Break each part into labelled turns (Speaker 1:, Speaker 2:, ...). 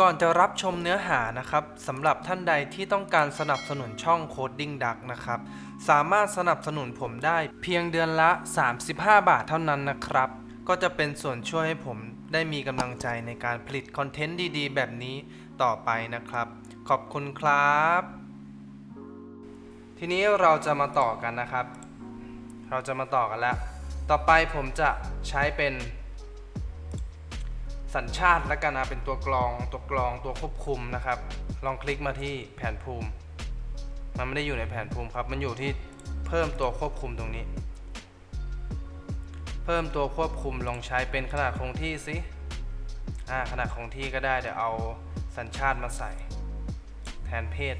Speaker 1: ก่อนจะรับชมเนื้อหานะครับสำหรับท่านใดที่ต้องการสนับสนุนช่อง Coding Duck นะครับ สามารถสนับสนุนผมได้เพียงเดือนละ 35 บาทเท่านั้นนะครับ ก็จะเป็นส่วนช่วยให้ผมได้มีกำลังใจในการผลิตคอนเทนต์ดีๆ แบบนี้ต่อไปนะครับ ขอบคุณครับ ทีนี้เราจะมาต่อกันนะครับ เราจะมาต่อกันแล้ว ต่อไปผมจะใช้เป็น สัญชาติและกันนะเป็นตัวกรองตัวกรองตัวควบคุมนะครับ ลองคลิกมาที่แผนภูมิ มันไม่ได้อยู่ในแผนภูมิครับ มันอยู่ที่เพิ่มตัวควบคุมตรงนี้ เพิ่มตัวควบคุมลองใช้เป็นขนาดคงที่สิอ่าขนาดคงที่ก็ได้เดี๋ยวเอาสัญชาติมาใส่ แทนเพศ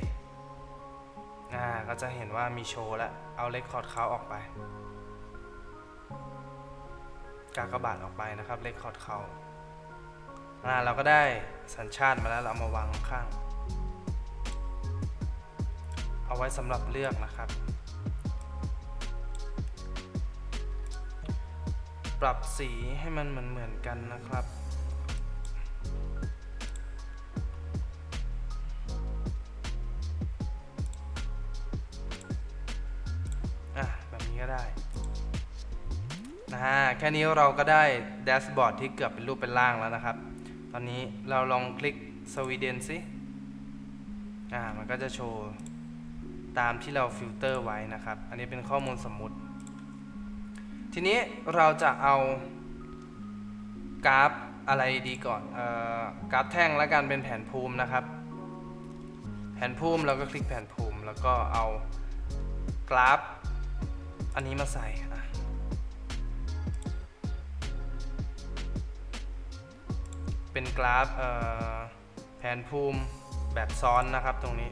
Speaker 1: อ่าก็จะเห็นว่ามีโชว์แล้วเอาเลคคอร์ดเขาออกไปกากบาทออกไปนะครับเลคคอร์ดเขา อ่าเราก็ได้สัญชาติมาแล้วเราเอามาวางข้าง เอาไว้สำหรับเลือกนะครับ ปรับสีให้มันเหมือนเหมือนๆกันนะครับอะแบบนี้ก็ได้นะฮะแค่นี้เราก็ได้แดชบอร์ดที่เกือบเป็นรูปเป็นร่างแล้วนะครับ ตอนนี้เราลองคลิกสวีเดนสิอ่ามันก็จะโชว์ตามที่เราฟิลเตอร์ไว้นะครับ อันนี้เป็นข้อมูลสมมุติ ทีนี้เราจะเอากราฟอะไรดีก่อนเอ่อกราฟแท่งแล้วกันเป็นแผนภูมินะครับ แผนภูมิเราก็คลิกแผนภูมิ แล้วก็เอากราฟ อันนี้มาใส่ เป็นกราฟเอ่อแผนภูมิแบบซ้อนนะครับตรงนี้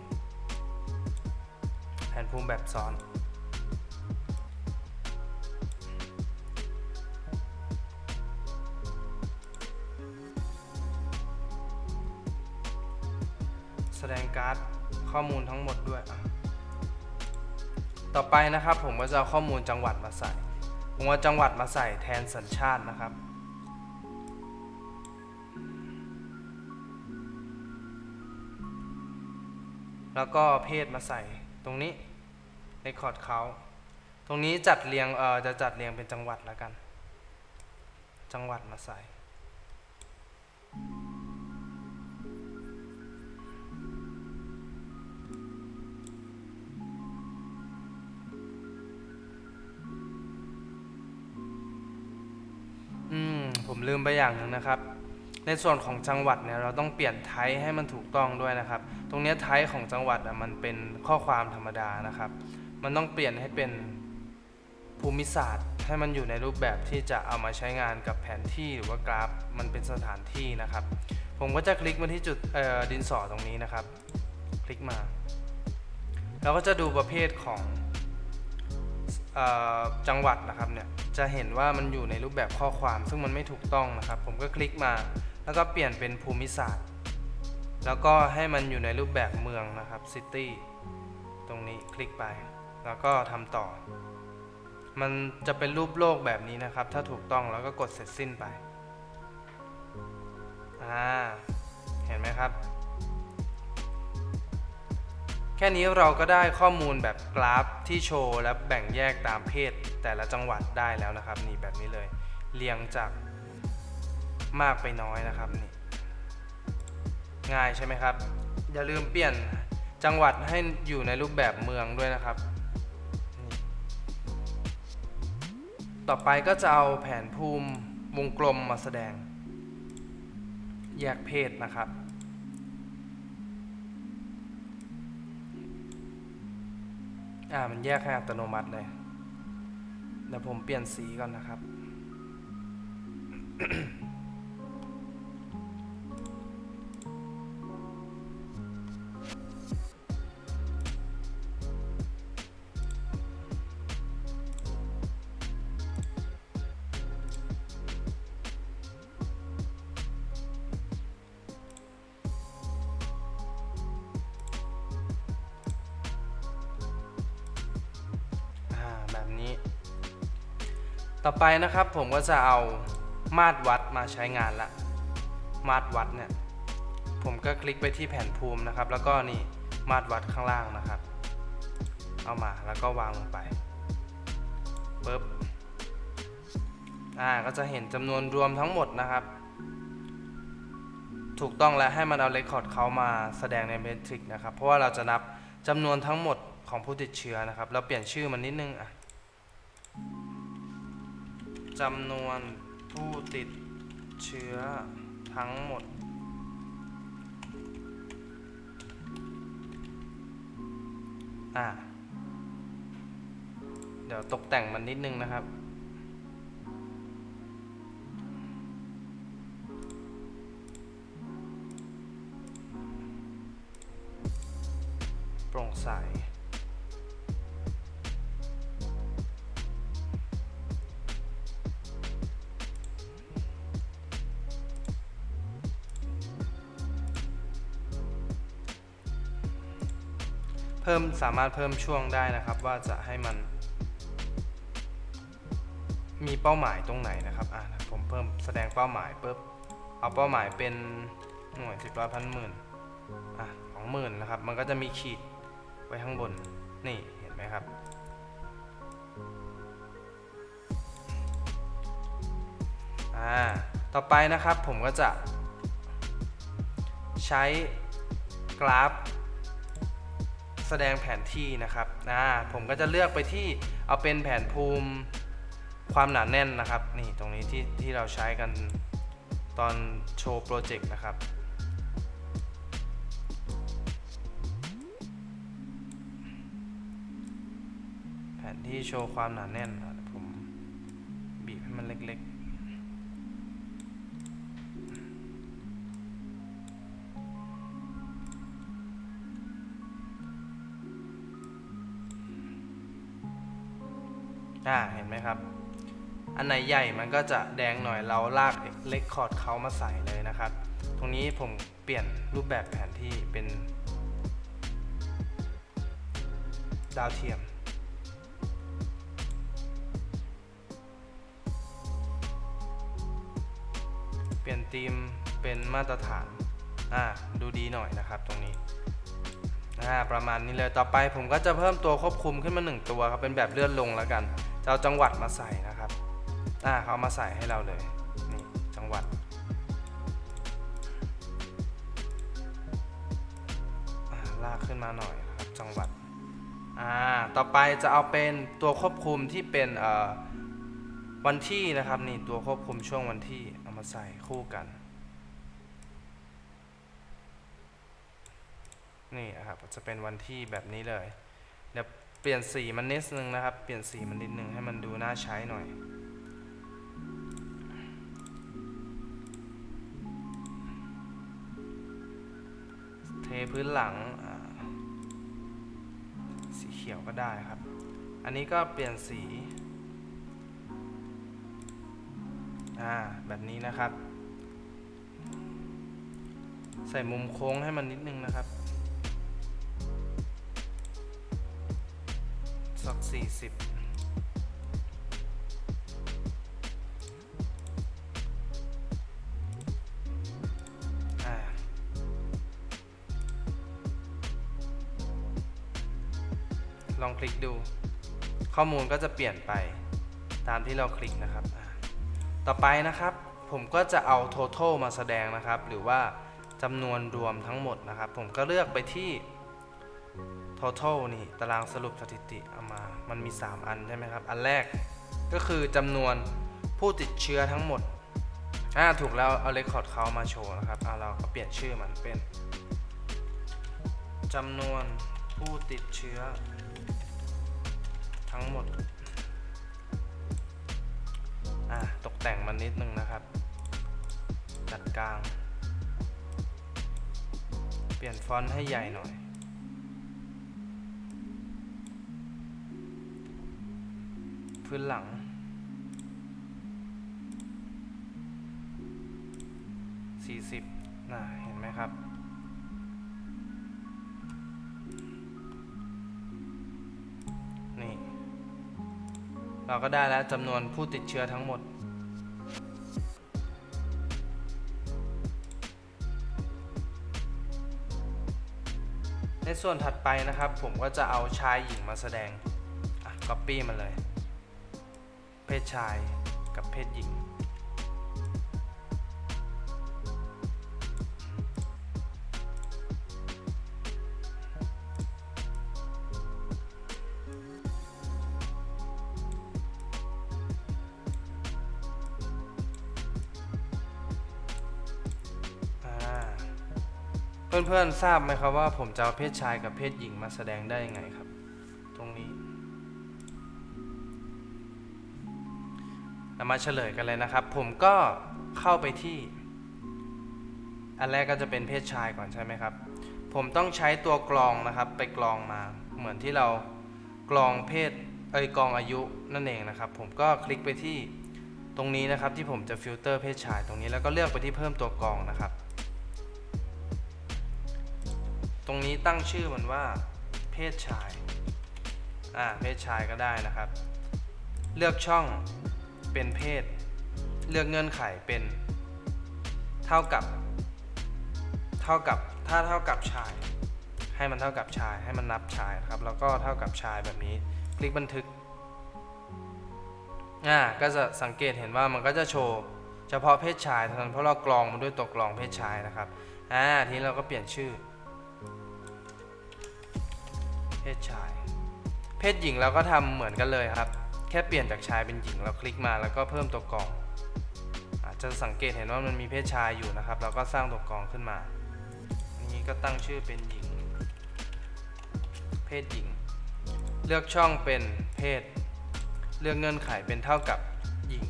Speaker 1: แผนภูมิแบบซ้อนแสดงการ์ดข้อมูลทั้งหมดด้วย ต่อไปนะครับผมก็จะเอาข้อมูลจังหวัดมาใส่ ผมเอาจังหวัดมาใส่แทนสัญชาตินะครับ แล้วก็เพศมาใส่ตรงนี้ในคอร์ดเขาตรงนี้จัดเรียงเออจะจัดเรียงเป็นจังหวัดแล้วกัน จังหวัดมาใส่ อืม ผมลืมไปอย่างหนึ่งนะครับ ในส่วนของจังหวัดเนี่ยเราต้องเปลี่ยนไทป์ให้มันถูกต้องด้วยนะครับ ตรงนี้ไทป์ของจังหวัดอะมันเป็นข้อความธรรมดานะครับ มันต้องเปลี่ยนให้เป็นภูมิศาสตร์ ให้มันอยู่ในรูปแบบที่จะเอามาใช้งานกับแผนที่หรือว่ากราฟมันเป็นสถานที่นะครับ ผมก็จะคลิกมาที่จุดดินสอตรงนี้นะครับ คลิกมาเราก็จะดูประเภทของออจังหวัดนะครับเนี่ยจะเห็นว่ามันอยู่ในรูปแบบข้อความซึ่งมันไม่ถูกต้องนะครับ ผมก็คลิกมา แล้วก็เปลี่ยนเป็นภูมิศาสตร์ แล้วก็ให้มันอยู่ในรูปแบบเมืองนะครับ city ตรงนี้คลิกไป แล้วก็ทำต่อ มันจะเป็นรูปโลกแบบนี้นะครับ ถ้าถูกต้องแล้วก็กดเสร็จสิ้นไปอ่าเห็นไหมครับ แค่นี้เราก็ได้ข้อมูลแบบกราฟที่โชว์และแบ่งแยกตามเพศแต่ละจังหวัดได้แล้วนะครับ นี่แบบนี้เลย เรียงจาก มากไปน้อยนะครับนี่ง่ายใช่ไหมครับ อย่าลืมเปลี่ยนจังหวัดให้อยู่ในรูปแบบเมืองด้วยนะครับ ต่อไปก็จะเอาแผนภูมิวงกลมมาแสดง แยกเพศนะครับ อ่ามันแยกให้อัตโนมัติเลยเดี๋ยวผมเปลี่ยนสีก่อนนะครับ ต่อไปนะครับผมก็จะเอามาตรวัดมาใช้งานละ มาตรวัดเนี่ย ผมก็คลิกไปที่แผนภูมินะครับ แล้วก็นี่มาตรวัดข้างล่างนะครับ เอามาแล้วก็วางลงไปปึ๊บอ่าก็จะเห็นจำนวนรวมทั้งหมดนะครับ ถูกต้องแล้วให้มันเอาเรคคอร์ดเขามาแสดงในเมทริกนะครับ เพราะว่าเราจะนับจำนวนทั้งหมดของผู้ติดเชื้อนะครับ เราเปลี่ยนชื่อมันนิดนึงอะ จำนวนผู้ติดเชื้อทั้งหมด อ่า เดี๋ยวตกแต่งมันนิดนึงนะครับโปร่งใส พิ่มสามารถเพิ่มช่วงได้นะครับ ว่าจะให้มัน มีเป้าหมายตรงไหนนะครับอะผมเพิ่มแสดงเป้าหมายปุ๊บเอาเป้าหมายเป็นหน่วยสิบร้อยพันหมื่นอะของหมื่นนะครับ มันก็จะมีขีดไว้ข้างบนนี่เห็นไหมครับอ่าต่อไปนะครับผมก็จะใช้กราฟ แสดงแผนที่นะครับนะผมก็จะเลือกไปที่เอาเป็นแผนภูมิความหนาแน่นนะครับ นี่ตรงนี้ที่ที่เราใช้กันตอนโชว์โปรเจกต์นะครับ แผนที่โชว์ความหนาแน่นผมบีบให้มันเล็กๆ ไหนใหญ่มันก็จะแดงหน่อยเราลากเล็กคอร์ดเขามาใส่เลยนะครับ ตรงนี้ผมเปลี่ยนรูปแบบแผนที่เป็นดาวเทียม เปลี่ยนธีมเป็นมาตรฐาน อ่า ดูดีหน่อยนะครับตรงนี้ อ่า ประมาณนี้เลย ต่อไปผมก็จะเพิ่มตัวควบคุมขึ้นมาหนึ่งตัวครับ เป็นแบบเลื่อนลงแล้วกัน จะเอาจังหวัดมาใส่นะครับ อ่าเขามาใส่ให้เราเลย นี่จังหวัดาลากขึ้นมาหน่อยครับ จังหวัด อ่า ต่อไปจะเอาเป็นตัวควบคุมที่เป็นเอ่อวันที่นะครับนี่ตัวควบคุมช่วงวันที่เอามาใส่คู่กัน นี่นะครับจะเป็นวันที่แบบนี้เลย เดี๋ยวเปลี่ยนสีมันนิดนึงนะครับ เปลี่ยนสีมันนิดนึงให้มันดูน่าใช้หน่อย พื้นหลังสีเขียวก็ได้ครับ อันนี้ก็เปลี่ยนสีแบบนี้นะครับ ใส่มุมโค้งให้มันนิดนึงนะครับสัก40 ลองคลิกดู ข้อมูลก็จะเปลี่ยนไปตามที่เราคลิกนะครับ ต่อไปนะครับผมก็จะเอา total มาแสดงนะครับ หรือว่าจำนวนรวมทั้งหมดนะครับ ผมก็เลือกไปที่ total นี่ตารางสรุปสถิติเอามา มันมี 3 อันใช่ไหมครับ อันแรกก็คือจำนวนผู้ติดเชื้อทั้งหมดอ่าถูกแล้วเอาเรคคอร์ดเขามาโชว์นะครับเอาเราก็เปลี่ยนชื่อมันเป็นจำนวนผู้ติดเชื้อ ทั้งหมด อ่าตกแต่งมันนิดนึงนะครับ จัดกลาง เปลี่ยนฟอนต์ให้ใหญ่หน่อย พื้นหลัง 40น่ะเห็นไหมครับ เราก็ได้แล้วจำนวนผู้ติดเชื้อทั้งหมด ในส่วนถัดไปนะครับ ผมก็จะเอาชายหญิงมาแสดงอะ copy มาเลย เพศชายกับเพศหญิง เพื่อนๆทราบไหมครับว่าผมจะเอาเพศชายกับเพศหญิงมาแสดงได้ยังไงครับ ตรงนี้เรามาเฉลยกันเลยนะครับ ผมก็เข้าไปที่ อันแรกก็จะเป็นเพศชายก่อนใช่ไหมครับ ผมต้องใช้ตัวกรองนะครับ ไปกรองมาเหมือนที่เรากรองเพศเอ้ยกรองอายุนั่นเองนะครับ ผมก็คลิกไปที่ตรงนี้นะครับที่ผมจะฟิลเตอร์เพศชายตรงนี้แล้วก็เลือกไปที่เพิ่มตัวกรองนะครับ ตรงนี้ตั้งชื่อมันว่าเพศชาย อ่า เพศชายก็ได้นะครับ เลือกช่องเป็นเพศ เลือกเงื่อนไขเป็น เท่ากับ เท่ากับ ถ้าเท่ากับชาย ให้มันเท่ากับชาย ให้มันนับชายครับ แล้วก็เท่ากับชายแบบนี้ คลิกบันทึก อ่า ก็จะสังเกตเห็นว่ามันก็จะโชว์เฉพาะเพศชายเท่านั้น เพราะเรากรองมันด้วยตัวกรองเพศชายนะครับ อ่า ทีนี้เราก็เปลี่ยนชื่อ เพศชาย เพศหญิงเราก็ทำเหมือนกันเลยครับ แค่เปลี่ยนจากชายเป็นหญิงเราคลิกมาแล้วก็เพิ่มตัวกรอง อาจจะสังเกตเห็นว่ามันมีเพศชายอยู่นะครับ เราก็สร้างตัวกรองขึ้นมาอันนี้ก็ตั้งชื่อเป็นหญิง เพศหญิง เลือกช่องเป็นเพศ เลือกเงื่อนไขเป็นเท่ากับหญิง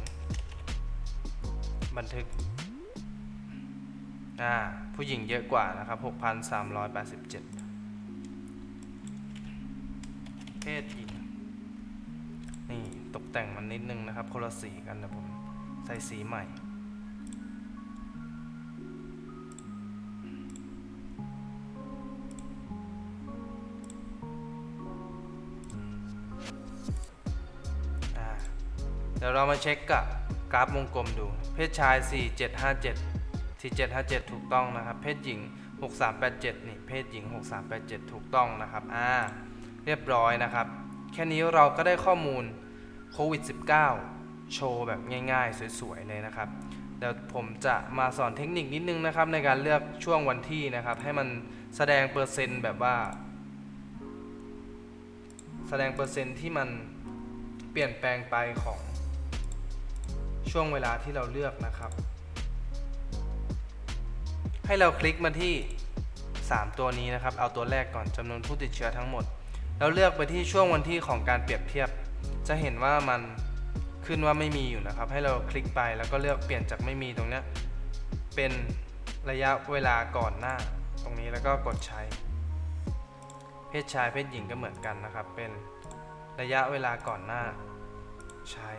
Speaker 1: บันทึกผู้หญิงเยอะกว่านะครับ 6,387 เพศหญิงนี่ตกแต่งมันนิดนึงนะครับคนละสีกันนะผมใส่สีใหม่เดี๋ยวเรามาเช็คกับกราฟวงกลมดู เพศชาย 4757 4757 ถูกต้องนะครับ เพศหญิง 6387 นี่ เพศหญิง 6387 ถูกต้องนะครับ อ่า เรียบร้อยนะครับ แค่นี้เราก็ได้ข้อมูลโควิด -19 โชว์แบบง่ายๆ สวยๆ เลยนะครับเดี๋ยวผมจะมาสอนเทคนิคนิดนึงนะครับ ในการเลือกช่วงวันที่นะครับ ให้มันแสดงเปอร์เซ็นต์แบบว่า แสดงเปอร์เซ็นต์ที่มันเปลี่ยนแปลงไปของช่วงเวลาที่เราเลือกนะครับ ให้เราคลิกมาที่ 3 ตัวนี้นะครับ เอาตัวแรกก่อนจำนวนผู้ติดเชื้อทั้งหมด แล้วเลือกไปที่ช่วงวันที่ของการเปรียบเทียบ จะเห็นว่ามันขึ้นว่าไม่มีอยู่นะครับ ให้เราคลิกไปแล้วก็เลือกเปลี่ยนจากไม่มีตรงนี้เป็นระยะเวลาก่อนหน้า ตรงนี้แล้วก็กดใช้ เพศชายเพศหญิงก็เหมือนกันนะครับ เป็นระยะเวลาก่อนหน้า ใช้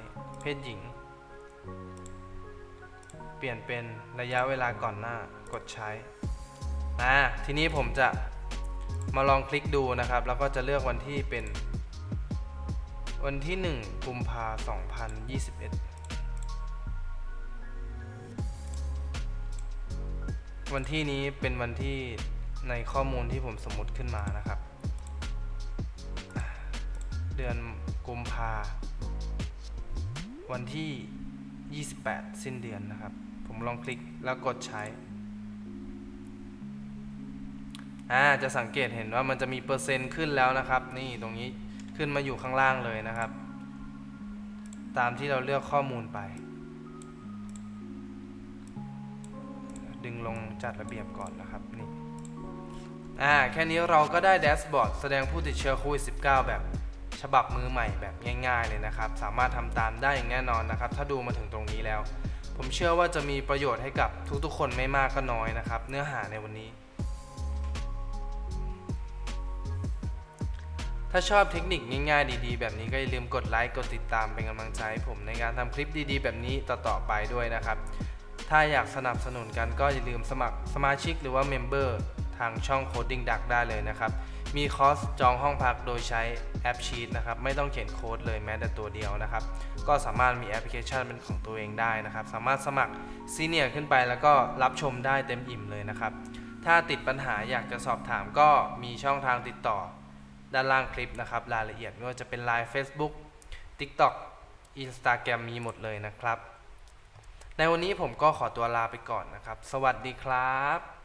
Speaker 1: เพศหญิง เปลี่ยนเป็นระยะเวลาก่อนหน้า กดใช้อ่าทีนี้ผมจะ มาลองคลิกดูนะครับ แล้วก็จะเลือกวันที่เป็น วันที่ 1 กุมภาพันธ์2021 วันที่นี้เป็นวันที่ในข้อมูลที่ผมสมมติขึ้นมานะครับ เดือนกุมภาวันที่ 28 สิ้นเดือนนะครับ ผมลองคลิกแล้วกดใช้ อ่าจะสังเกตเห็นว่ามันจะมีเปอร์เซ็นต์ขึ้นแล้วนะครับ นี่ตรงนี้ขึ้นมาอยู่ข้างล่างเลยนะครับ ตามที่เราเลือกข้อมูลไป ดึงลงจัดระเบียบก่อนนะครับนี่อ่าแค่นี้เราก็ได้แดชบอร์ดแสดงผู้ติดเชื้อโควิด -19 แบบฉบับมือใหม่แบบง่ายๆเลยนะครับ สามารถทำตามได้อย่างแน่นอนนะครับ ถ้าดูมาถึงตรงนี้แล้ว ผมเชื่อว่าจะมีประโยชน์ให้กับทุกๆ คนไม่มากก็น้อยนะครับ เนื้อหาในวันนี้ ถ้าชอบเทคนิคง่ายๆดีๆ แบบนี้ก็อย่าลืมกดไลค์กดติดตามเป็นกำลังใจให้ผมในการทำคลิปดีๆ แบบนี้ต่อๆไปด้วยนะครับ ถ้าอยากสนับสนุนกันก็อย่าลืมสมัครสมาชิกหรือว่าเมมเบอร์ทางช่อง Coding Duck ได้เลยนะครับ มีคอร์สจองห้องพักโดยใช้แอปชีตนะครับ ไม่ต้องเขียนโค้ดเลยแม้แต่ตัวเดียวนะครับ ก็สามารถมีแอปพลิเคชันเป็นของตัวเองได้นะครับ สามารถสมัครซีเนียร์ขึ้นไปแล้วก็รับชมได้เต็มอิ่มเลยนะครับ ถ้าติดปัญหาอยากจะสอบถามก็มีช่องทางติดต่อ ด้านล่างคลิปนะครับ รายละเอียดไม่ว่าจะเป็น Line Facebook TikTok Instagram มีหมดเลยนะครับ ในวันนี้ผมก็ขอตัวลาไปก่อนนะครับ สวัสดีครับ